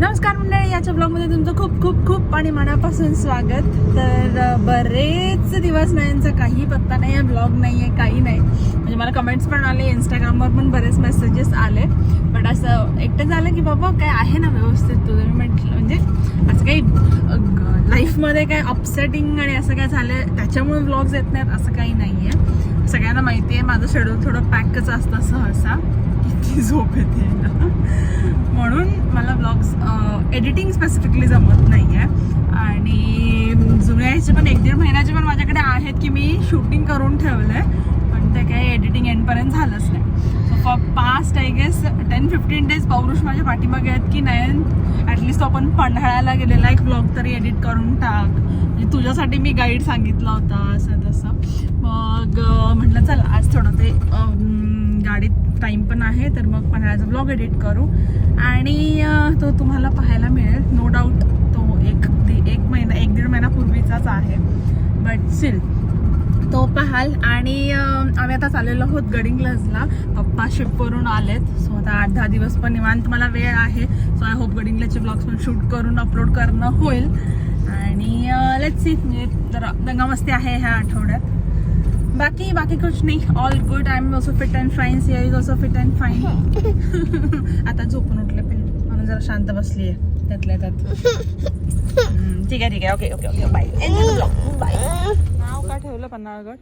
नमस्कार मंडळी याच्या ब्लॉगमध्ये तुमचं खूप खूप खूप आणि मनापासून स्वागत. तर बरेच दिवस नाही काही पत्ता नाही आहे ब्लॉग नाही आहे काही नाही. म्हणजे मला कमेंट्स पण आले इंस्टाग्रामवर पण बरेच मेसेजेस आले. बट असं एकटं झालं की बाबा काय आहे ना व्यवस्थित तुझं? म्हटलं म्हणजे असं काही लाईफमध्ये काय अपसेटिंग आणि असं काय झालं त्याच्यामुळे ब्लॉग्स येत नाहीत असं काही नाही आहे सगळ्यांना माहिती आहे माझं शेड्यूल थोडं पॅकच असतं सहसा. किती झोप येते. म्हणून मला ब्लॉग्स एडिटिंग स्पेसिफिकली जमत नाही आहे आणि जुन्या पण एक दीड महिन्याचे पण माझ्याकडे आहेत की मी शूटिंग करून ठेवलं आहे पण ते काही एडिटिंग एंडपर्यंत झालंच नाही. So for past I guess ten fifteen days Paurush माझ्या पाठीमागे आहेत की नाही ॲटलिस्ट आपण पन्हाळ्याला गेलेला एक ब्लॉग तरी एडिट करून टाक. म्हणजे तुझ्यासाठी मी गाईड सांगितला होता असं तसं. मग म्हटलं चल आज थोडं ते गाडीत टाईम पण आहे तर मग पन्हाळ्याचा ब्लॉग एडिट करू. आणि तो तुम्हाला पाहायला मिळेल. नो डाऊट तो एक एक महिना एक दीड महिना पूर्वीचाच आहे. बट स्टील तो पाहाल. आणि आम्ही आता चाललेलो आहोत गडिंग्लजला. पप्पा शिपवरून आलेत. सो आता आठ दहा दिवस पण निवांत मला वेळ आहे. सो आय होप गडिंग्लजचे ब्लॉग्स पण शूट करून अपलोड करणं होईल. आणि लेट्स सी म्हणजे तर दंगामस्ती आहे ह्या आठवड्यात. बाकी बाकी कुछ नाही. All good I am also fit and fine Siya is also fit and fine आता झोपून उठले पण म्हणून जरा शांत बसली आहे त्यातल्या त्यात. ठीक आहे ठीक आहे. Okay okay okay bye bye नाव का ठेवलं पन्हाळगड?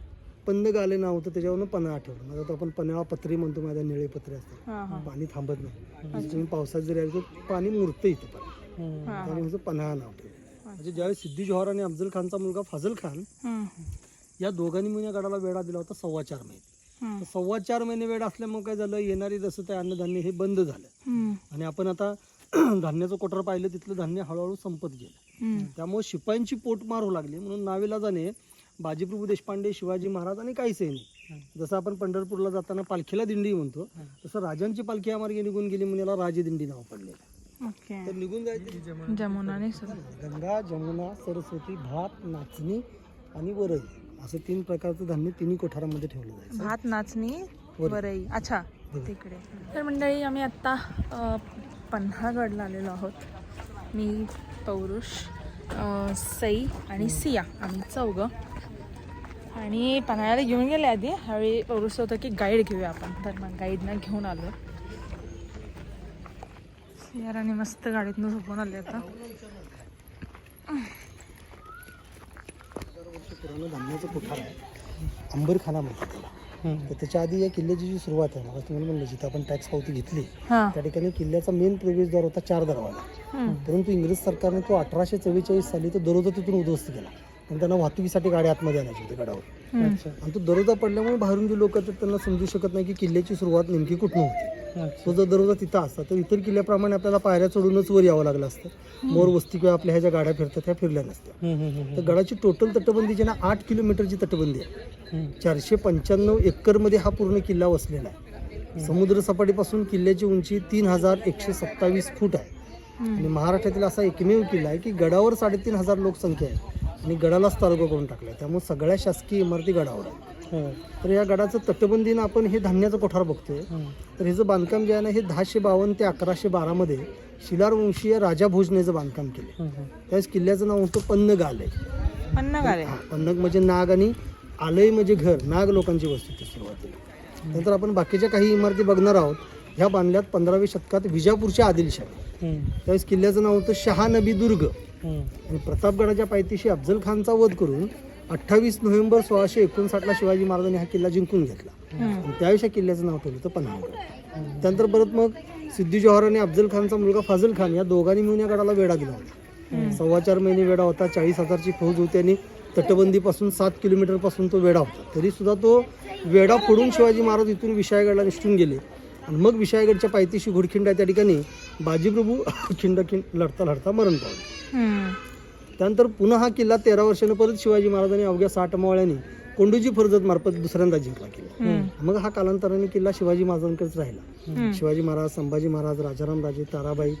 पंद गाले नाव होतं त्याच्यावरून पन्हा आठवलं. माझा तो आपण पन्हाळा पत्री म्हणतो माझ्या निळे पत्रे असतात. पाणी थांबत नाही. म्हणजे तुम्ही पावसात जरी आले तर पाणी मुरतं इथं पण. हां पन्हाळा नाव ठेवलं. म्हणजे ज्यावेळेस सिद्धी जोहर आणि अफजल खानचा मुलगा फजल खान या दोघांनी मिळून या गडाला वेढा दिला होता सव्वा चार महिने. तर सव्वा चार महिने वेळ असल्यामुळे काय झालं येणारी जसं ते अन्नधान्य हे बंद झालं. आणि आपण आता धान्याचं कोटर पाहिलं तिथलं धान्य हळूहळू संपत गेलं. त्यामुळे शिपायांची पोट मारू लागली. म्हणून नावेला जाणे बाजीप्रभू देशपांडे शिवाजी महाराज आणि काही सैनिक. जसं आपण पंढरपूरला जाताना पालखीला दिंडी म्हणतो तसं राजांची पालखी या मार्गे निघून गेली म्हणून याला राजदिंडी नाव पडलेलं ओके. तर निघून जायचं जमुनाने सर. गंगा जमुना सरस्वती भात नाचणी आणि वरई. असं तीन प्रकारचं धान्य तिन्ही कोठारामध्ये ठेवलं जायचं. भात नाचणी वरई. अच्छा तिकडे. तर मंडळी आम्ही आत्ता पन्हाळगडला आलेलो आहोत. मी पौरुष सई आणि सिया. आम्ही चौघं. आणि पन्हाळ्याला घेऊन गेले आधी. ह्यावेळी पौरुष होतं की गाईड घेऊया आपण. तर मग गाईडनं घेऊन आलो. सियाराने मस्त गाडीतनं झोपून आले आता. पुराणं धान्याचं कोठार आहे अंबरखाना म्हणतात त्याला. तर त्याच्या आधी या किल्ल्याची जी सुरुवात आहे मला तुम्हाला म्हणलं जिथं आपण टॅक्स पावती घेतली हां. त्या ठिकाणी किल्ल्याचा मेन प्रवेशद्वार होता चार दरवाजा. परंतु इंग्रज सरकारने तो अठराशे चव्वेचाळीस साली तो दरोजा तिथून उद्ध्वस्त केला. आणि त्यांना वाहतुकीसाठी गाड्या आतमध्ये आणायची होती गडावर. आणि तो दरोजा पडल्यामुळे बाहेरून जे लोक आहेत त्यांना समजू शकत नाही की किल्ल्याची सुरुवात नेमकी कुठून होती. तो जर दरोजा तिथं असता तर इतर किल्ल्याप्रमाणे आपल्याला पायऱ्या चढूनच वर यावं लागलं असतं. मोर वस्ती किंवा आपल्या ह्या ज्या गाड्या फिरतात त्या फिरल्या नसत्या. तर गडाची टोटल तटबंदी जी ना आठ किलोमीटरची तटबंदी आहे. चारशे पंच्याण्णव एकरमध्ये हा पूर्ण किल्ला वसलेला आहे. समुद्र सपाटीपासून किल्ल्याची उंची तीन हजार एकशे सत्तावीस फूट आहे. आणि महाराष्ट्रातील असा एकमेव किल्ला आहे की गडावर साडेतीन हजार लोकसंख्या आहे. आणि गडालाच तालुका करून टाकला आहे त्यामुळे सगळ्या शासकीय इमारती गडावर आहेत. तर या गडाचं तटबंदीनं आपण हे धान्याचं कोठार बघतोय. तर ह्याचं बांधकाम जे आहे ना हे दहाशे बावन्न ते अकराशे बारामध्ये शिलारवंशीय राजा भोजनेचं बांधकाम केलं त्यावेळेस किल्ल्याचं नाव होतं पन्नगाल आहे पन्ना गाले हा, पन्नग म्हणजे नाग आणि आलय म्हणजे घर नाग लोकांची वस्ती होती सुरुवातीला. नंतर आपण बाकीच्या काही इमारती बघणार आहोत. ह्या बांधल्यात पंधराव्या शतकात विजापूरच्या आदिलशाही. त्यावेळेस किल्ल्याचं नाव होतं शहानबी दुर्ग. आणि प्रतापगडाच्या पायथ्याशी अफजल खानचा वध करून अठ्ठावीस नोव्हेंबर सोळाशे एकोणसाठला शिवाजी महाराजांनी हा किल्ला जिंकून घेतला. आणि त्यावेळेस या किल्ल्याचं नाव ठेवलं होतं पन्हाळगड त्यानंतर परत मग सिद्धी जोहर आणि अफजल खानचा मुलगा फाजल खान या दोघांनी मिळून या गडाला वेढा दिला होता. सव्वा चार महिने वेढा होता चाळीस हजारची फौज होती आणि तटबंदीपासून सात किलोमीटरपासून तो वेढा होता. तरी सुद्धा तो वेढा फोडून शिवाजी महाराज इथून विशाळगडला निसटून गेले. आणि मग विशाळगडच्या पायथ्याशी घोडखिंड आहे त्या ठिकाणी बाजीप्रभू खिंड खिंड लढता लढता मरण पावले. त्यानंतर पुन्हा हा किल्ला तेरा वर्षानं परत शिवाजी महाराजांनी अवघ्या साठ मावळ्यांनी कोंडूजी फर्जत मार्फत दुसऱ्यांदा जिंकला किल्ला. मग हा कालांतराने किल्ला शिवाजी महाराजांकडेच राहिला. शिवाजी महाराज संभाजी महाराज राजाराम राजे ताराबाई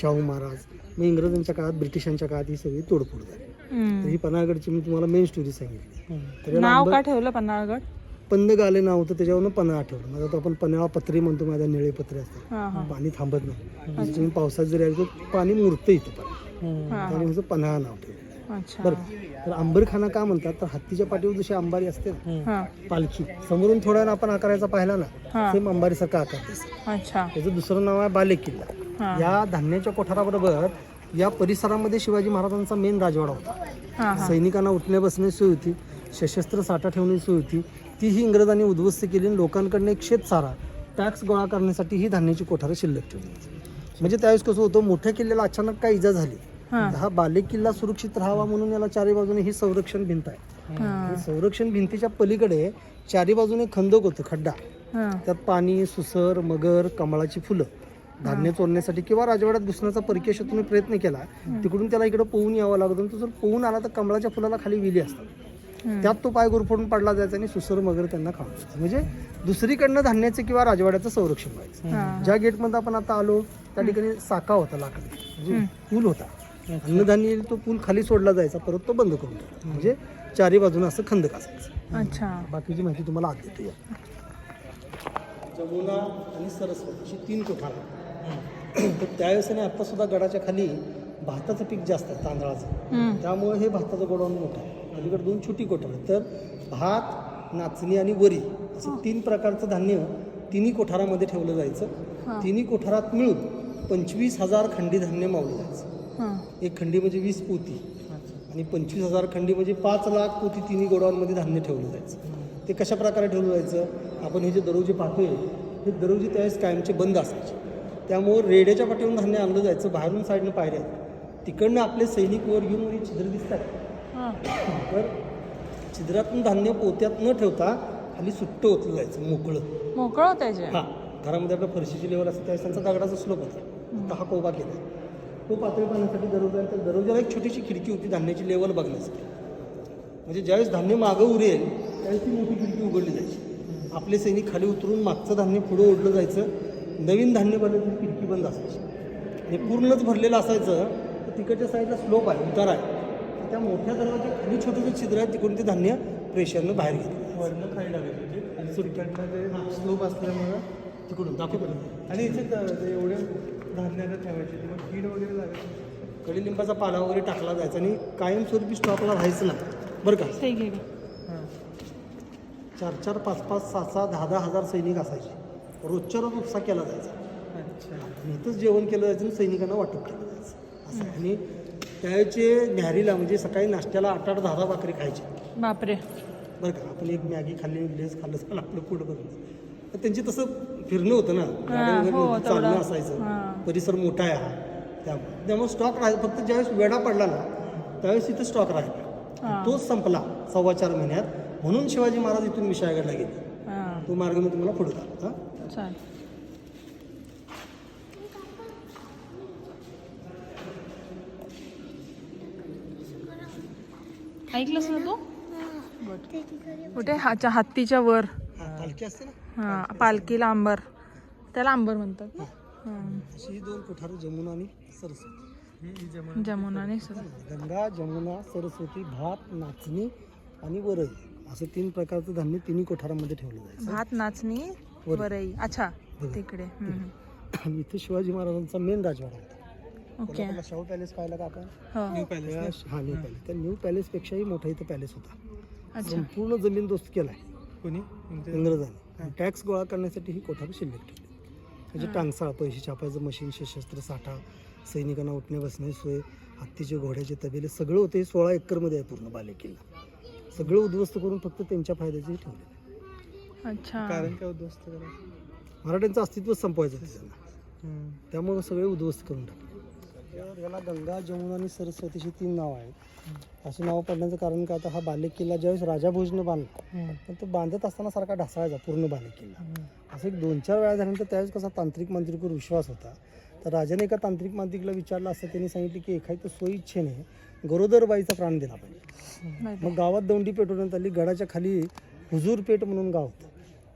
शाहू महाराज मग इंग्रजांच्या काळात ब्रिटिशांच्या काळात ही सगळी तोडफोड झाली. तर ही पन्हाळगडची मी तुम्हाला मेन स्टोरी सांगितली. नाव का ठेवलं पन्हाळगड? पंदगाले नाव होतं त्याच्यावरून पन्हाळा ठेवलं म्हणजे आता आपण पन्हाळा पत्रे म्हणतो माझ्या निळे पत्रे असतात. पाणी थांबत नाही. म्हणजे तुम्ही पावसात जरी आले तर पाणी मुरतं इथं पण. त्यामुळे ह्याचं पन्हाळा नाव ठेवलं. बरं. तर अंबरखाना का म्हणतात? तर हत्तीच्या पाठीवर जशी अंबारी असते ना हा. पालखी समोरून थोड्या वेळानं आपण आकाराचा पाहिला ना सेम अंबारीसारखा आकार त्याचं दुसरं नाव आहे बालेक किल्ला या धान्याच्या कोठाराबरोबर या परिसरामध्ये शिवाजी महाराजांचा मेन राजवाडा होता. सैनिकांना उठण्या बसण्याची सोय होती. सशस्त्र साठा ठेवण्याची सोय होती. तीही इंग्रजांनी उद्ध्वस्त केली आणि लोकांकडनं एक शेतसारा टॅक्स गोळा करण्यासाठी ही धान्याची कोठारं शिल्लक ठेवली. म्हणजे त्यावेळेस कसं होतं मोठ्या किल्ल्याला अचानक काय इजा झाली. हा. बालेक किल्ला सुरक्षित राहावा म्हणून याला चारी बाजूने ही संरक्षण भिंत आहे. संरक्षण भिंतीच्या पलीकडे चारी बाजूने खंदक होतं खड्डा. हा. त्यात पाणी सुसर मगर कमळाची फुलं. धान्य चोरण्यासाठी किंवा राजवाड्यात घुसण्याचा परकीय शत्रूने प्रयत्न केला. तिकडून त्याला इकडे पोहून यावं लागत. जर पोहून आला तर कमळाच्या फुलाला खाली विली असतात. त्यात तो पाय गुरफडून पडला जायचा आणि सुसर मगर त्यांना खाऊ म्हणजे दुसरीकडनं धान्याचं किंवा राजवाड्याचं संरक्षण व्हायचं. हा. ज्या गेटमध्ये आपण आता आलो त्या ठिकाणी साका होता लाकडी. म्हणजे पूल होता. अन्नधान्य तो पूल खाली सोडला जायचा परत तो बंद करून म्हणजे चारी बाजूने असं खंदक असायचं. अच्छा. बाकीची माहिती तुम्हाला आज देतो या. जमुना आणि सरस्वती अशी तीन कोठार. तर त्यावेळेस आणि आता सुद्धा गडाच्या खाली भाताचं पीक जास्त आहे तांदळाचं. त्यामुळे हे भाताचं गोडाऊन मोठं आहे. अलीकडे दोन छोटी कोठार तर भात नाचणी आणि वरी असं तीन प्रकारचं धान्य तिन्ही कोठारामध्ये ठेवलं जायचं. हा. तिन्ही कोठारात मिळून पंचवीस हजार खंडी धान्य मावलं जायचं. हा. एक खंडी म्हणजे वीस पोती आणि पंचवीस हजार खंडी म्हणजे पाच लाख पोती तिन्ही गोडाऊनमध्ये धान्य ठेवलं जायचं. ते कशा प्रकारे ठेवलं जायचं? आपण हे जे दररोजे पाहतोय हे दररोजे त्यावेळेस कायमचे बंद असायचे. त्यामुळं रेड्याच्या पाठीवरून धान्य आणलं जायचं बाहेरून साईडनं पायऱ्या तिकडनं आपले सैनिक वर येऊन छिद्र दिसतात हा तर छिद्रातून धान्य पोत्यात न ठेवता खाली सुट्ट ओतलं जायचं मोकळं. मोकळं होतं त्याचे हा. घरामध्ये आपल्या फरशीची लेवल असते त्यावेळेस त्यांचा दगडाचा स्लोप होता. आता हा कोबा केला तो पातळी पाहण्यासाठी दररोजा तर दररोजाला एक छोटीशी खिडकी होती धान्याची लेवल बघण्यासाठी. म्हणजे ज्यावेळेस धान्य मागं उरेल त्यावेळेस ती मोठी खिडकी उघडली जायची. आपले सैनिक खाली उतरून मागचं धान्य पुढं ओढलं जायचं. नवीन धान्य भरलं खिडकी बंद असायची. आणि पूर्णच भरलेलं असायचं तर तिकडच्या साईडला स्लोप आहे उतार आहे. त्या मोठ्या दरवाजा खाली छोटे छोटे छिद्र आहेत तिकडून ते धान्य प्रेशरनं बाहेर घेतलं वरनं खाली लागायचं आणि सुटकडनं ते स्लोप असल्यामुळं तिकडून दाखवतो आणि इथे एवढे धान्याला ठेवायचे मग कीड वगैरे लागायची. कडीलिंबाचा पाला वगैरे टाकला जायचा आणि कायमस्वरूपी स्टॉकला राहायचं ना बरं का? ठीक आहे चार चार पाच पाच सहा सहा दहा दहा हजार सैनिक असायचे. रोजच्या रोज उपसा केला जायचा. आणि इथंच जेवण केलं जायचं आणि सैनिकांना वाटप केलं जायचं. असं. आहे. आणि त्यावेळेचे न्याहारीला म्हणजे सकाळी नाश्त्याला आठ आठ दहा दहा भाकरी खायचे. बापरे. बरं का आपण एक मॅगी खाल्ली लेस खाल्लं झालं आपलं पुढं तर त्यांची तसं फिरणं होतं ना. गाड्या वगैरे हो, नव्हती, चालणं. असायचं. परिसर मोठा आहे हा. त्यामुळे. त्यामुळे स्टॉक राहायचा फक्त ज्यावेळेस वेडा पडला ना त्यावेळेस इथं स्टॉक राहिला. तोच संपला सव्वा चार महिन्यात. म्हणून शिवाजी महाराज इथून विशाळगडला गेले. हा. तो मार्ग मी तुम्हाला पुढे हां. चालेल. ऐकलंस ना तू? कुठे? हाच्या हत्तीच्या वर. हां, हा पालखीला अंबर त्याला अंबर म्हणतात हा. अशी ही दोन कोठारं जमुना आणि सरस्वती. गंगा जमुना सरस्वती भात नाचणी आणि वरई. असं तीन प्रकारचं धान्य तिन्ही कोठारामध्ये ठेवलं जायचं. भात नाचणी वर. वरई. अच्छा तिकडे. आणि इथे शिवाजी महाराजांचा मेन राजवाडा होता. ओके. कोल्हापूरला शाहू पॅलेस पाहिला का आपण हो पॅलेस हा न्यू पॅलेस. त्या न्यू पॅलेस पेक्षाही मोठा इथं पॅलेस होता. अच्छा. संपूर्ण जमीन दोस्त केलाय. कोणी? इंग्रजांनी टॅक्स गोळा करण्यासाठी ही कोठार शिल्लक ठेवली. म्हणजे टांगसाळ पैसे छापायचं मशीन सशस्त्र साठा सैनिकांना उठण्या बसण्याची सोय हत्तीचे घोड्याचे तबेले सगळं होते. हे सोळा एकरमध्ये आहे पूर्ण बाले किल्ला सगळं उद्ध्वस्त करून फक्त त्यांच्या फायद्याचे ठेवले. अच्छा. काय उद्ध्वस्त करायचं? मराठ्यांचं अस्तित्वच संपवायचं होतं त्यांना. त्यामुळं सगळे उद्ध्वस्त करून टाकले. तर याला गंगा जमुना आणि सरस्वतीची तीन नावं आहेत. अशी नावं पडण्याचं कारण काय? हा बालेक किल्ला ज्यावेळेस राजा भोजनं बांधला पण तो बांधत असताना सारखा ढासळायचा पूर्ण बालेक किल्ला असं एक दोन चार वेळा झाल्यानंतर त्यावेळेस कसा तांत्रिक मांत्रिकवर विश्वास होता. तर राजाने एका तांत्रिक मांत्रिकला विचारलं असतं त्यांनी सांगितलं की एखादी स्वइच्छेने गरोदर बाईचा प्राण दिला पाहिजे. मग गावात दौंडी पेटवण्यात आली गडाच्या खाली हुजूर पेठ म्हणून गाव होतं.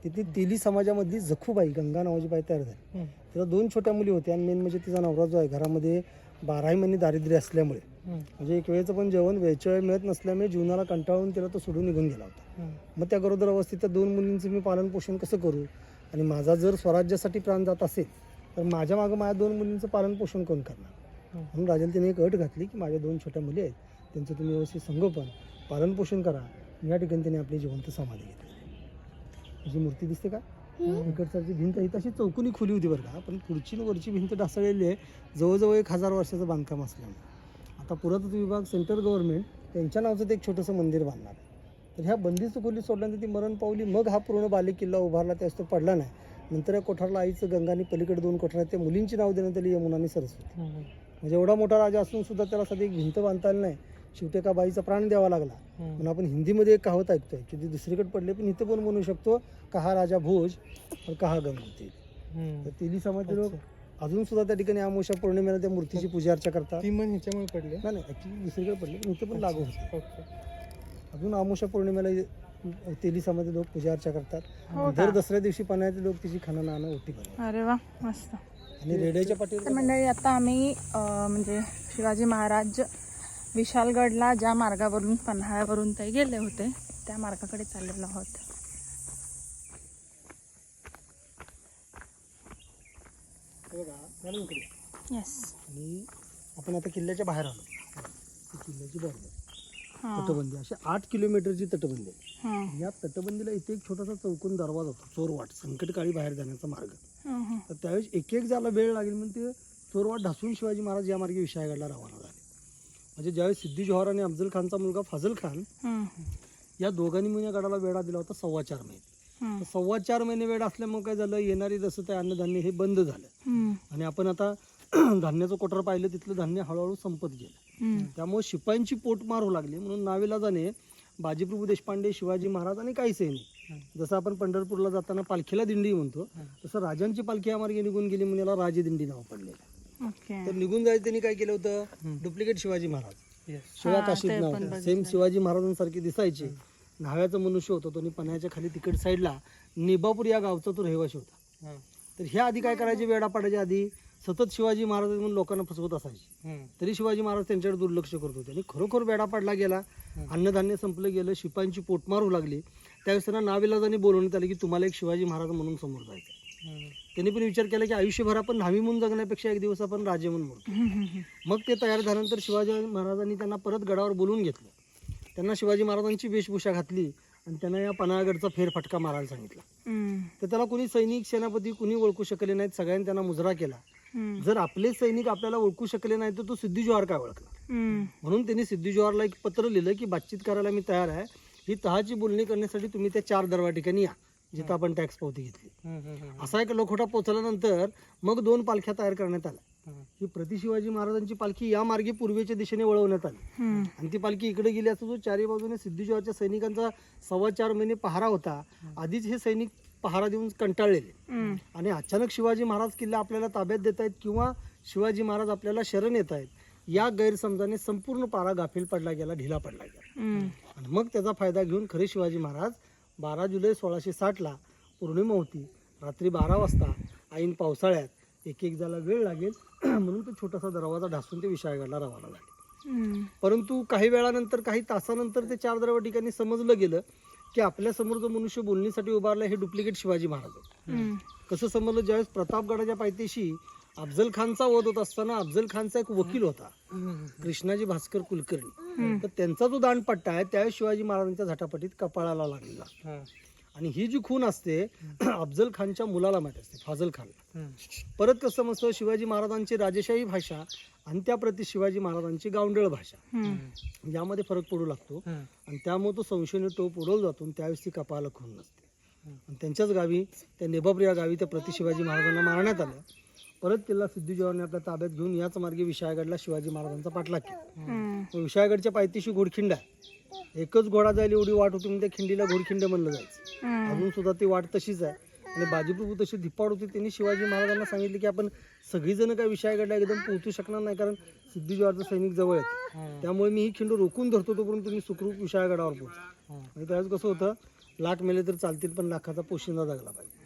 तिथे तेली समाजामधली जखूबाई गंगा नावाची बाई तयार झाली. तिला दोन छोट्या मुली होत्या. आणि मेन म्हणजे तिचा नवरा जो आहे घरामध्ये बाराही महिने दारिद्र्य असल्यामुळे. म्हणजे एक वेळेचं पण जेवण वेळच्या वेळ मिळत नसल्यामुळे जीवनाला कंटाळून तिला तो सोडून निघून गेला होता. मग त्या गरोदर अवस्थेत त्या दोन मुलींचं मी पालन पोषण कसं करू? आणि माझा जर स्वराज्यासाठी प्राण जात असेल तर माझ्या मागं माझ्या दोन मुलींचं पालन पोषण कोण करणार? म्हणून राजाला तिने एक अट घातली की माझ्या दोन छोट्या मुली आहेत त्यांचं तुम्ही व्यवस्थित संगोपन पालन पोषण करा या ठिकाणी त्यांनी आपली जिवंत समाधी घेतली जी मूर्ती दिसते का? इकडची भिंत ही तशी चौकोनी खोली होती बरं का. पण पुढची वरची भिंत ढासळलेली आहे. जवळजवळ एक हजार वर्षाचं बांधकाम असल्यामुळे. आता पुरातत्व विभाग सेंट्रल गव्हर्नमेंट त्यांच्या नावाचं ते एक छोटंसं मंदिर बांधणार आहे. तर ह्या बंदिस्त खोली सोडल्यानंतर ती मरण पावली मग हा पूर्ण बालेकिल्ला उभारला त्यास तो पडला नाही. नंतर या कोठारला आईचं गंगानी पलीकडे दोन कोठार आहेत. त्या मुलींची नाव देण्यात आली यमुना आणि सरस्वती. म्हणजे एवढा मोठा राजा असून सुद्धा त्याला सध्या एक भिंत बांधता आली नाही. शेवटी एका बाईचा प्राण द्यावा लागला. म्हणून आपण हिंदीमध्ये एक कहावत ऐकतोय की ती दुसरीकडे पडले पण इथं पण म्हणू शकतो? कहा राजा भोज और कहा गंगोत्री. तर तेली समाजचे लोक अजून सुद्धा त्या ठिकाणी अमावस्या पौर्णिमेला त्या मूर्तीची पूजा अर्चा करतात. ती मन ह्याच्यामुळे पडले? नाही नाही ॲक्च्युली दुसरीकडे पडले पण इथं पण लागू होतं. अजून अमावस्या पौर्णिमेला तेली समाजचे लोक पूजा अर्चा करतात. हो दर का? दसऱ्या दिवशी पाण्याचे लोक तिची खाणं नाणं ओटी बनवतात. अरे वा मस्त. आणि रेड्याच्या पाठीवर मंडळी आता आम्ही म्हणजे शिवाजी महाराज विशालगडला ज्या मार्गावरून पन्हाळ्यावरून ते गेले होते त्या मार्गाकडे चाललेलो आहोत. येस आणि आपण आता किल्ल्याच्या बाहेर आलो. किल्ल्याची बरोबर हां. तटबंदी अशी आठ किलोमीटरची तटबंदी. आहे हां. या तटबंदीला इथे एक छोटासा चौकोन दरवाजा होता चोरवाट संकटकाळी बाहेर जाण्याचा मार्ग. तर त्यावेळेस एक एक ज्याला वेळ लागेल म्हणून ते चोरवाट ढासून शिवाजी महाराज या मार्गे विशाळगडला रवाना झाले. म्हणजे ज्यावेळेस सिद्धी जोहर आणि अफजल खानचा मुलगा फजल खान या दोघांनी मिळून या गडाला वेढा दिला होता सव्वा चार महिने. सव्वा चार महिने वेळ असल्यामुळे काय झालं? येणारी जसं ते अन्नधान्य हे बंद झालं. आणि आपण आता धान्याचं कोटर पाहिलं तिथलं धान्य हळूहळू संपत गेलं. त्यामुळे शिपायांची पोट मारू लागली. म्हणून नाविलाजाने बाजीप्रभू देशपांडे शिवाजी महाराज आणि काही सैनिक. जसं आपण पंढरपूरला जाताना पालखीला दिंडी म्हणतो तसं राजांची पालखी या मार्गे निघून गेली म्हणून याला राजदिंडी नाव पडलेलं तर निघून जायचं त्यांनी काय केलं होतं? डुप्लिकेट शिवाजी महाराज. येस शिवा नाव होतं. सेम शिवाजी महाराजांसारखे दिसायचे. न्हाव्याचा मनुष्य होता तो आणि पण्याच्या खाली तिकड साईडला नेबापूर या गावचा तो रहिवाशी होता. हां. तर ह्या आधी काय करायचे? वेडा पाडायच्या आधी सतत शिवाजी महाराज म्हणून लोकांना फसवत असायचे. तरी शिवाजी महाराज त्यांच्याकडे दुर्लक्ष करत होते. आणि खरोखर वेडा पाडला गेला. अन्नधान्य संपलं गेलं शिपायांची पोटमार होऊ लागली. त्यावेळेस त्यांना नाविलाजाने बोलवण्यात आलं की तुम्हाला एक शिवाजी महाराज म्हणून समोर जायचं. त्यांनी पण विचार केला की आयुष्यभर आपण न्हावी म्हणून जगण्यापेक्षा एक दिवस आपण राजे म्हणून हम्म. मग ते तयार झाल्यानंतर शिवाजी महाराजांनी त्यांना परत गडावर बोलवून घेतलं. त्यांना शिवाजी महाराजांची वेशभूषा घातली आणि त्यांना या पन्हाळगडचा फेरफटका मारायला सांगितला. तर त्याला कोणी सैनिक सेनापती कुणी ओळखू शकले नाहीत सगळ्यांनी त्यांना मुजरा केला. जर आपले सैनिक आपल्याला ओळखू शकले नाही तर तो सिद्धी जोहार काय ओळखला? म्हणून त्यांनी सिद्धी जोहारला एक पत्र लिहिलं की बातचीत करायला मी तयार आहे. ही तहाची बोलणी करण्यासाठी तुम्ही त्या चार दरवा ठिकाणी या. जिथं आपण टॅक्स पावती घेतली. असा एक लोखोटा पोचल्यानंतर मग दोन पालख्या तयार करण्यात आल्या. ही प्रति शिवाजी महाराजांची पालखी या मार्गे पूर्वेच्या दिशेने वळवण्यात आली. आणि ती पालखी इकडे गेली असता जो चारी बाजूने सिद्धीजोहारच्या सैनिकांचा सव्वा चार महिने पहारा होता. आधीच हे सैनिक पहारा देऊन कंटाळलेले. आणि अचानक शिवाजी महाराज किल्ला आपल्याला ताब्यात देत आहेत किंवा शिवाजी महाराज आपल्याला शरण येत आहेत या गैरसमजाने संपूर्ण पारा गाफील पडला गेला ढिला पडला गेला. आणि मग त्याचा फायदा घेऊन खरे शिवाजी महाराज बारा जुलै सोळाशे साठला पौर्णिमा होती. रात्री बारा वाजता ऐन पावसाळ्यात एक एक ज्याला वेळ लागेल म्हणून तो छोटासा दरवाजा ढासून ते विशाळगडला रवाना झाले. परंतु काही वेळानंतर काही तासानंतर ते चार दरवा ठिकाणी समजलं गेलं की आपल्यासमोर जो मनुष्य बोलणीसाठी उभारला हे डुप्लिकेट शिवाजी महाराज कसं समजलं? ज्यावेळेस प्रतापगडाच्या पायथ्याशी अफजल खानचा वध होत असताना अफजल खानचा एक वकील होता. कृष्णाजी भास्कर कुलकर्णी. तर त्यांचा जो दांडपट्टा आहे त्यावेळेस शिवाजी महाराजांच्या झटापटीत कपाळाला लागलेला. आणि ही जी खून असते अफजल खानच्या मुलाला माहिती असते फाजल खान. परत कसं समजतं शिवाजी महाराजांची राजेशाही भाषा आणि त्याप्रती शिवाजी महाराजांची गावंडळ भाषा. यामध्ये फरक पडू लागतो. आणि त्यामुळे तो संशयने टोप उडवला जातो आणि त्यावेळेस ती कपाळाला खून नसते. आणि त्यांच्याच गावी त्या नेबापूर या गावी त्या प्रति शिवाजी महाराजांना मारण्यात आलं. परत किल्ला सिद्धी जोहरने आपल्या ताब्यात घेऊन याच मार्गे विशाळगडला शिवाजी महाराजांचा पाठलाग केला. विशाळगडच्या पायथ्याशी घोडखिंड आहे. एकच घोडा जायला एवढी वाट होती म्हणून त्या खिंडीला घोडखिंड म्हणलं जायचं. अजून सुद्धा ती वाट तशीच आहे. आणि बाजीप्रभू तशी धिप्पाड होती त्यांनी शिवाजी महाराजांना सांगितले की आपण सगळीजण काय विशाळगडला एकदम पोहोचू शकणार नाही कारण सिद्धी जोहरचे सैनिक जवळ आहेत हां. त्यामुळे मी ही खिंड रोखून धरतो तोपर्यंत तुम्ही सुखरूप विशाळगडावर पोहोचा. आणि त्यावेळेस कसं होतं लाख मेले तर चालतील पण लाखाचा पोशिंदा जगला पाहिजे.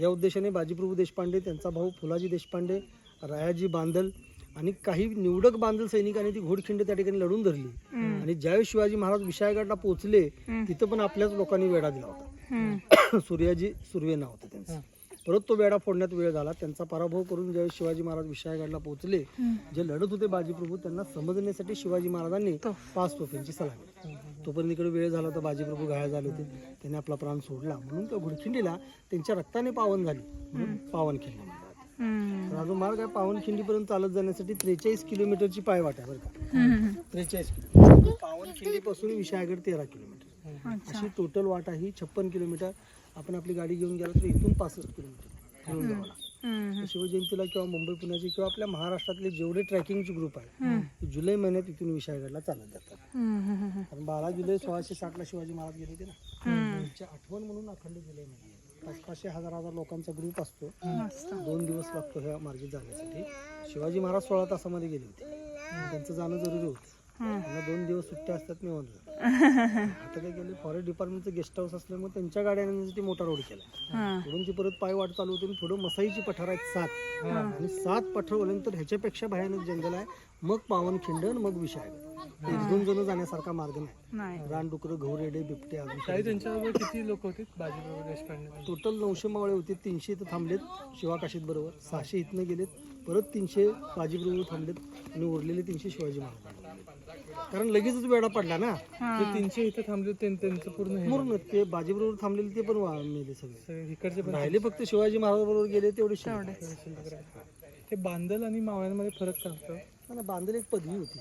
या उद्देशाने बाजीप्रभू देशपांडे त्यांचा भाऊ फुलाजी देशपांडे रायाजी बांदल आणि काही निवडक बांदल सैनिकांनी ती घोडखिंड त्या ठिकाणी लढून धरली. आणि ज्यावेळी शिवाजी महाराज विशाळगडला पोहोचले. तिथं पण आपल्याच लोकांनी वेढा दिला होता. सूर्याजी सुर्वे नाव होतं त्यांचं परत तो वेढा फोडण्यात वेळ झाला. त्यांचा पराभव करून ज्यावेळी शिवाजी महाराज विशाळगडला पोहोचले. जे लढत होते बाजीप्रभू त्यांना समजण्यासाठी शिवाजी महाराजांनी तो. पाच तोफांची सलामी. तोपर्यंत इकडे वेळ झाला तर बाजीप्रभू घायल झाले होते. त्यांनी आपला प्राण सोडला. म्हणून त्या घुडखिंडीला त्यांच्या रक्ताने पावन झाली. म्हणून म्हणतात. हम्म. तर अजून मार्ग आहे पावनखिंडीपर्यंत चालत जाण्यासाठी त्रेचाळीस किलोमीटरची पायवाट आहे बरं का. त्रेचाळीस किलोमीटर. पावनखिंडीपासून विशाळगड तेरा किलोमीटर. अशी टोटल वाट आहे ही छप्पन किलोमीटर आपण आपली गाडी घेऊन गेला तर इथून पासष्ट किलोमीटर जावं लागतं. शिवजयंतीला किंवा मुंबई पुण्याची किंवा आपल्या महाराष्ट्रातले जेवढे ट्रॅकिंगचे ग्रुप आहे. ते जुलै महिन्यात इथून विशाळगडला चालत जातात. कारण बारा जुलै सोळाशे साठला शिवाजी महाराज गेले होते ना. त्यांची आठवण म्हणून अखंड जुलै महिना पाच पाचशे हजार हजार लोकांचा ग्रुप असतो दोन दिवस लागतो ह्या मार्गे जाण्यासाठी शिवाजी महाराज सोळा तासामध्ये गेले होते त्यांचं जाणं जरुरी होतं. त्यांना दोन दिवस सुट्ट्या असतात निवांत. आता काय केलं फॉरेस्ट डिपार्टमेंटचं गेस्ट हाऊस असल्यामुळे त्यांच्या गाड्यांसाठी मोठा रोड केला हा. पुढून ती परत पाय वाट चालू होती आणि पुढं मसाईची पठार आहेत सात. आणि सात पठार ओल्यानंतर ह्याच्यापेक्षा भयानक जंगल आहे. मग पावनखिंड आणि मग विशाळ एक दोन जण जाण्यासारखा मार्ग नाही. नाही. रानडुकरं घोरेडे बिबटे अजून त्यांच्याबरोबर किती लोक होते? देशपांडे टोटल नऊशे मावळे होते तीनशे इथं थांबलेत. शिवाकाशीत बरोबर. सहाशे इथनं गेलेत. परत तीनशे बाजीबरोबर थांबलेत आणि उरलेले तीनशे शिवाजी महाराज कारण लगेचच वेळा पडला ना. ते तीनशे इथं थांबले होते, त्यां- त्यांचं पूर्ण हे पूर्ण ते बाजीबरोबर थांबलेले ते पण वा- मेले सगळे सगळे इकडचे पण राहिले फक्त शिवाजी महाराज बरोबर गेले तेवढे शिल्लक. तेवढेच. शिल्लक राहिले. हे बांदल आणि मावळ्यांमध्ये फरक हा ना, बांधल एक पदवी होती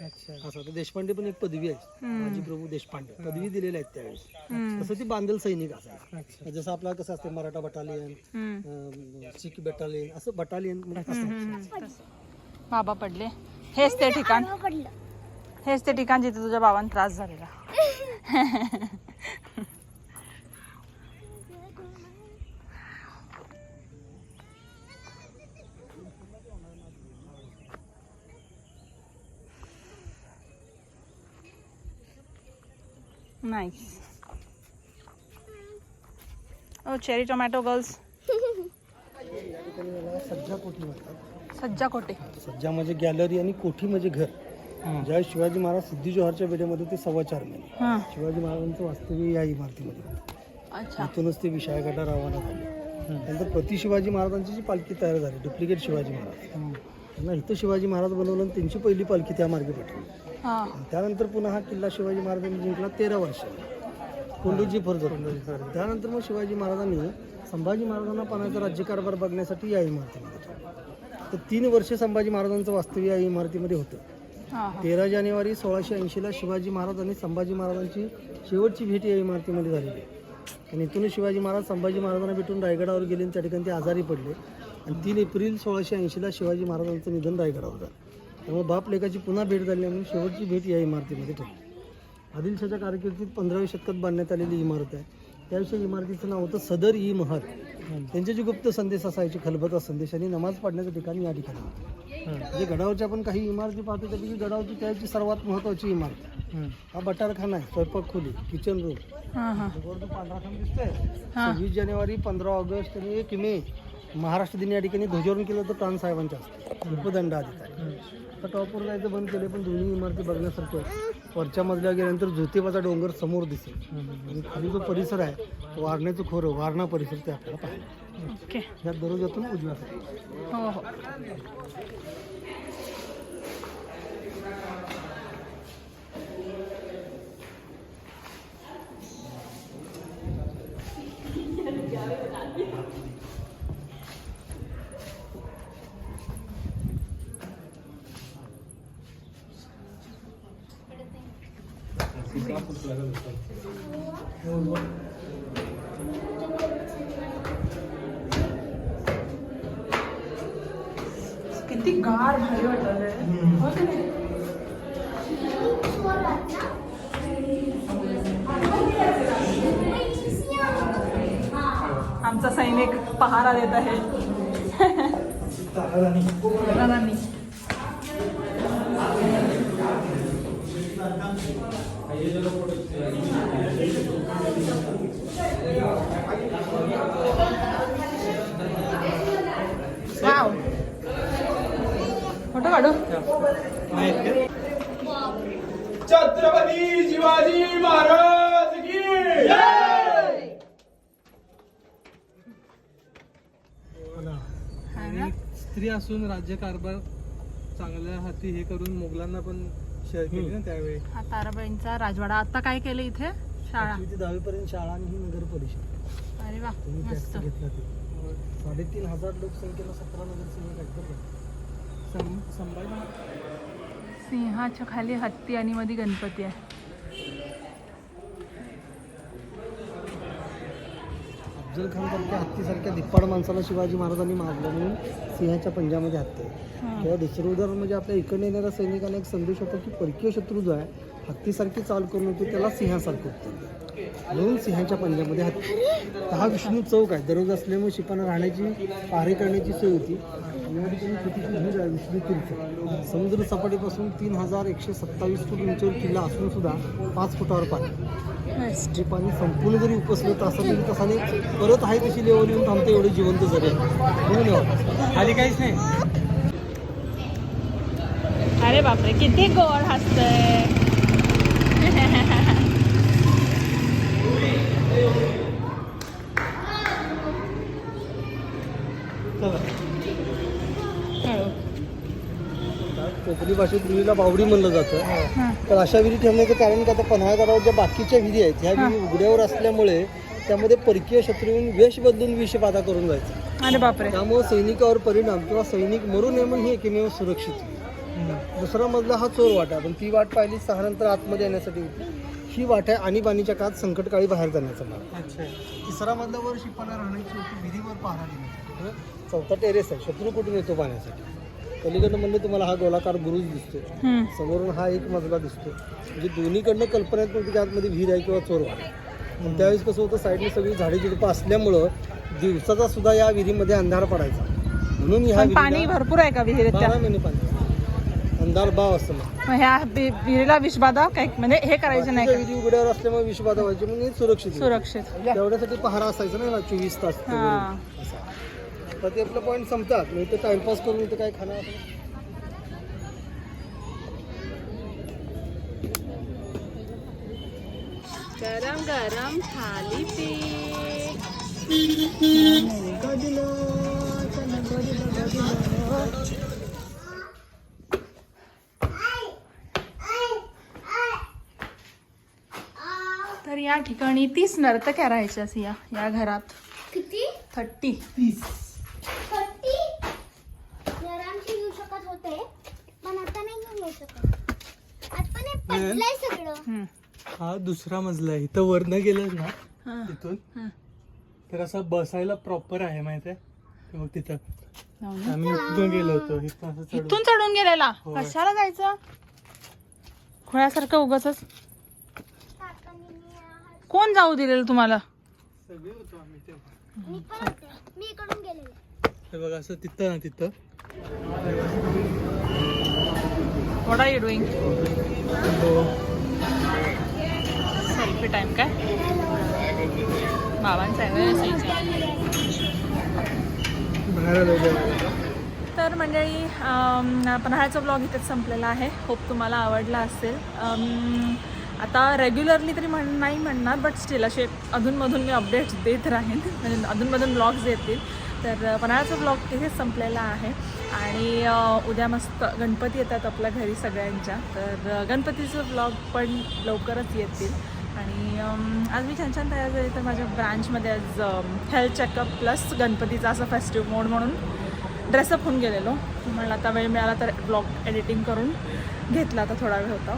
असं आता देशपांडे पण एक पदवी आहे हम्म. बाजीप्रभू देशपांडे. पदवी दिलेल्या आहेत त्यावेळेस. तसं ती बांधल सैनिक असायचं अच्छा. जसं आपला कसं असते मराठा बटालियन सिख बटालियन असं बटालियन म्हणजे असं. बाबा पडले. हेच ते ठिकाण. हेच ते ठिकाण जिथे तुझ्या बाबांना त्रास झालेला. Nice oh cherry tomato girls Sajja Kothi म्हणतात सज्जा कोटे सज्जा म्हणजे गॅलरी आणि कोठी म्हणजे घर ज्या शिवाजी महाराज सिद्धी जोहरच्या वेळेमध्ये ते सव्वा चार महिने. हां. शिवाजी महाराजांचं वास्तव्य या इमारतीमध्ये. होतं. अच्छा. इथूनच ते विशाळगडला रवाना झाले. नंतर प्रति शिवाजी महाराजांची जी पालखी तयार झाली डुप्लिकेट शिवाजी महाराज. त्यांना इथं शिवाजी महाराज बनवलं आणि त्यांची पहिली पालखी त्या मार्गे पाठवली त्यानंतर पुन्हा हा किल्ला शिवाजी महाराजांनी जिंकला तेरा वर्ष. कोंडूजी फर्ज त्यानंतर मग शिवाजी महाराजांनी संभाजी महाराजांना पाण्याचा राज्यकारभार बघण्यासाठी या इमारतीमध्ये. तर तीन वर्ष संभाजी महाराजांचं वास्तव्य या इमारतीमध्ये होतं. तेरा जानेवारी सोळाशे ऐंशीला शिवाजी महाराज आणि संभाजी महाराजांची शेवटची भेट या इमारतीमध्ये झालेली. आणि इथूनच शिवाजी महाराज संभाजी महाराजांना भेटून रायगडावर गेले आणि त्या ठिकाणी ते आजारी पडले. आणि तीन एप्रिल सोळाशे ऐंशीला शिवाजी महाराजांचं निधन रायगडावर झालं. त्यामुळे बाप लेखाची पुन्हा भेट झाली आणि शेवटची भेट या इमारतीमध्ये ठेवली आदिलशाच्या कारकिर्दीत पंधराव्या शतकात बांधण्यात आलेली इमारत आहे. त्याविषयी इमारतीचं नाव होतं सदर ई महल. त्यांचे जे गुप्त संदेश असायचे खलबता संदेश आणि नमाज पडण्याचं ठिकाण या ठिकाणी. म्हणजे गडावरच्या आपण काही इमारती पाहतो त्यापैकी गडावरची त्याची सर्वात महत्त्वाची इमारत. हा बटारखाना आहे स्वयंपाक खोली किचन रूम पांढरा दिसतोय. सव्वीस जानेवारी पंधरा ऑगस्ट आणि एक मे. महाराष्ट्र दिन या ठिकाणी ध्वजारोहण केलं तर प्राण साहेबांच्या असतं उपदंड अधिकारी आता टॉपवर जायचं बंद केले पण दोन्ही इमारती बघण्यासारखं आहे. वरच्या मजल्यावर गेल्यानंतर ज्योतिबाचा डोंगर समोर दिसेल आणि खाली जो परिसर आहे वारण्याचं खोरं वारणा परिसर ते आपल्याला पाहिजे ओके या दरवाजातून उजव्या. हो हो किती गार भारी वाटत आमचा सैनिक पहारा देत आहे. वाव फोटो काढू? छत्रपती शिवाजी महाराज की स्त्री असून राज्यकारभार चांगल्या हाती हे करून मुघलांना पण शेअर केली ना त्यावेळी. हा ताराबाईंचा राजवाडा. आता काय केलं इथे? शाळा. दहावी पर्यंत शाळा आणि ही नगर परिषद. अरे वा तुम्ही मस्त. टॅक्स घेतला ते. साडेतीन हजार लोकसंख्येला सतरा नगरसेवक आहेत बरं का? सं- संभाजी सिंहाच्या खाली हत्ती आणि मध्ये गणपती आहे. अफजल खान सारख्या हत्तीसारख्या धिप्पाड माणसाला शिवाजी महाराजांनी मारलं म्हणून सिंहाच्या पंजामध्ये हत्ती आहे. किंवा दुसरं उदाहरण म्हणजे आपल्या इकडे येणाऱ्या सैनिकांना एक संदेश होता की परकीय शत्रू जो आहे हत्तीसारखी चाल करून होती त्याला सिंहासारखं उत्तर म्हणून सिंहाच्या पंजामध्ये हत्ती तर हा विष्णू चौक आहे. दररोज असल्यामुळे शिपांना राहण्याची पहारे करण्याची सोय होती. विष्णू तीर्थ. समुद्र सपाटीपासून तीन हजार एकशे सत्तावीस फूट उंचीवर किल्ला असून सुद्धा पाच फुटावर पाणी जे पाणी संपूर्ण जरी उपसलं तर असं तरी तसाने परत आहे तशी लेवल येऊन थांबते एवढे जिवंत जरी म्हणून. खाली काहीच नाही. अरे बापरे किती गोड हसतय. कोकणी भाषेत विहिरीला बावडी म्हणलं जातं. तर अशा विहिरी ठेवण्याचं कारण का तर पन्हाळगडावर ज्या बाकीच्या विहिरी आहेत ह्या विहिरी उघड्यावर असल्यामुळे त्यामध्ये परकीय शत्रू येऊन वेश बदलून विषबाधा करून जायचं. त्यामुळे सैनिकावर परिणाम किंवा सैनिक मरू नये म्हणून ही एकमेव सुरक्षित. दुसरा मजला हा चोर वाटा पण ती वाट पाहिली सहा नंतर आतमध्ये येण्यासाठी. होती. ही वाट आहे आणीबाणीच्या काळात संकटकाळी बाहेर जाण्याचा मार्ग अच्छा. तिसरा मधला वर शिपाना राहण्याची होती. विहिरीवर पहारा देण्याची चौथा टेरेस आहे. शत्रू कुठून येतो पाण्यासाठी पलीकडनं म्हणलं तुम्हाला हा गोलाकार बुरुज दिसतो. समोरून हा एक मजला दिसतो म्हणजे दोन्हीकडनं कल्पना येत नव्हती की आतमध्ये विहीर आहे किंवा चोर आहे. पण त्यावेळेस कसं होतं साईडने सगळी झाडी झुडपं असल्यामुळं दिवसाचा सुद्धा या विहिरीमध्ये अंधार पडायचा. म्हणून ह्या पण भरपूर आहे का विहिरीत बारा महिने पाणी. अंधार बाव असतं मग. मग ह्या वि- विहिरीला विषबाधा काय? म्हणजे हे करायचं नाही बाकीच्या का उघड्यावर असल्यामुळे विषबाधा व्हायची म्हणून हे सुरक्षित. सुरक्षित. तेवढ्यासाठी पहारा असायचा ना चोवीस तास ते हा. वरून. असं. तर ते आपलं पॉईंट संपतात. मी इथे टाइमपास करून इथे काय खाणार असं गरम गरम थालीपीठ या ठिकाणी तीस नर्तक्या राहायच्या या या घरात. किती? थर्टी. थर्टी? जरांशी येऊ शकत होते पण आता नाही घेऊन येऊ शकत. आज पण हे पडलंय सगळं. हा दुसरा मजला आहे. इथं वरनं गेलं ना हा. तिथून. हा. तर असं बसायला प्रॉपर आहे माहिती आहे ते बघ तिथं. ना. आम्ही इथून गेलो होतो इथं असं चढून. इथून चढून गेलेला? होय. कशाला जायचं? खुळ्यासारखं उगाच कोण जाऊ दिलेलं तुम्हाला? सगळे होतो आम्ही तेव्हा मी पण होते मी इकडून गेलेले. हे बघ असं तिथं ना तिथं. What are you doing selfie time काय? बाबांचा आहे व्हय असायचं. बाहेर आलो होतो. तर मंडळी अम, पन्हाळ्याचा ब्लॉग इथेच संपलेला आहे. होप तुम्हाला आवडला असेल. अम, आता रेग्युलरली तरी म्हण नाही म्हणणार बट स्टील असे अधूनमधून मी अपडेट्स देत राहीन. म्हणजे अधूनमधून ब्लॉग्स येतील. तर अ, पन्हाळ्याचा ब्लॉग तिथेच संपलेला आहे. आणि उद्या मस्त गणपती येतात आपल्या घरी सगळ्यांच्या. तर गणपतीचं ब्लॉग पण लवकरच येतील. आणि आज मी छान छान तयार झाली. तर माझ्या ब्रँचमध्ये आज हेल्थ चेकअप प्लस गणपतीचा असं फेस्टिव्ह मोड म्हणून ड्रेसअप होऊन गेलेलो. म्हणलं आता वेळ मिळाला तर ब्लॉग एडिटिंग करून घेतला आता थोडा वेळ होता.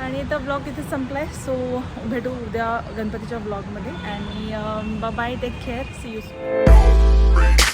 आणि तर ब्लॉग इथे संपला आहे सो भेटू उद्या गणपतीच्या ब्लॉगमध्ये आणि bye take care see you